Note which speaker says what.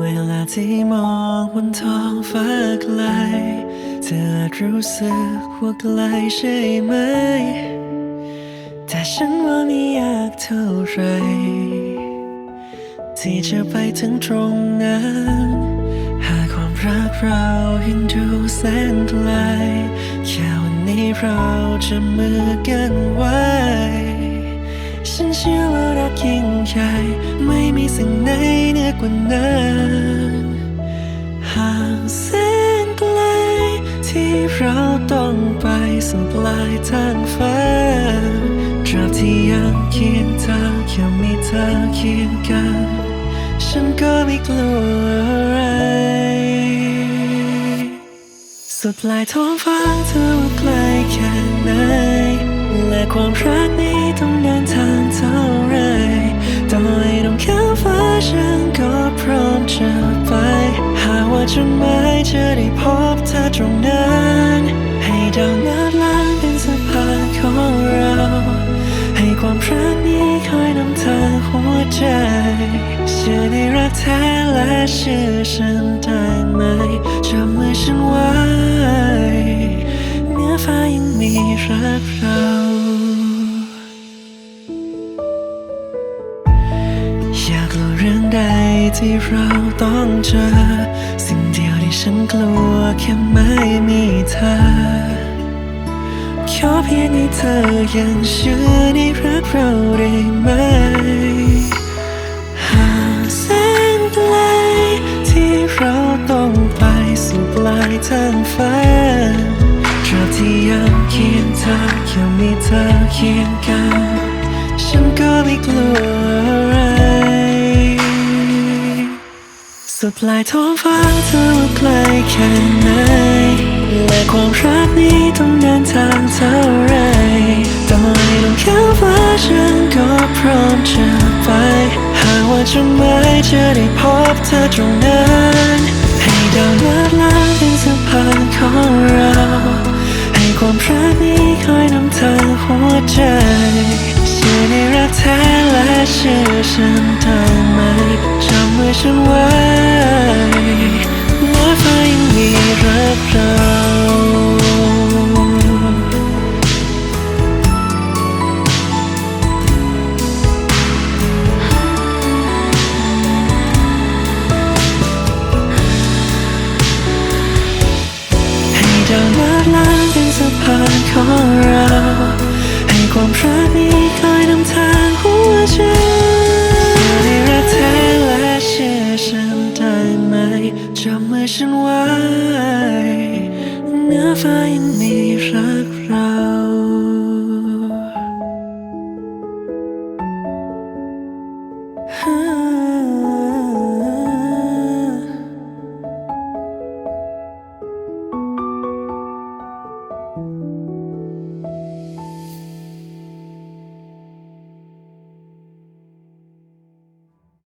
Speaker 1: เวลาที่มองบนท้องฟ้าไกล เธออาจรู้สึกว่าไกลใช่ไหม แต่ฉันว่าไม่อยากเท่าไร ที่จะไปถึงตรงนั้น หากความรักเรายังดูแสนไกล แค่วันนี้เราจะมือกันไว้ฉันเชื่อว่ารักยิ่งใหญ่ไม่มีสิ่งไหนเหนือกว่านั้น สู่ปลายทางฟ้าตราบที่ยังเคียงเธอยังมีเธอเคียงกัน ฉันก็ไม่กลัวอะไร สุดปลายท้องฟ้าเธอว่าไกลแค่ไหน และความรักนี้ต้องเดินทางเท่าไรต่อให้ต้องข้ามฟ้าฉันก็พร้อมจะไป หากว่าจดหมายจะได้พบ ใจเชื่อในรักแท้และเชื่อฉันได้ไหมจับมือฉันไว้เหนื้อฟ้ายังมีรักเราอยากรู้เรื่องใดที่เราต้องเจอ สิ่งเดียวที่ฉันกลัวแค่ไม่มีเธอขอเพียงให้เธอยังเชื่อในรักเราได้ไหม ทางฟ้าตราที่ยังเคียงเธอยังมีเธอเคียงกัน ฉันก็ไม่กลัวอะไรสุดปลายท้องฟ้าเธอว่าไกลแค่ไหนและความรักนี้ต้องเดินทางเท่าไรต่อให้ต้องข้ามฟ้าฉันก็พร้อมจะไป หากว่าจดหมายจะได้พบเธอตรงนั้น ฉันได้ไหมจับมือฉันไว้และฟ้ายังมีรักเราให้ดาวนัดล้างเป็นสะพานของ ไห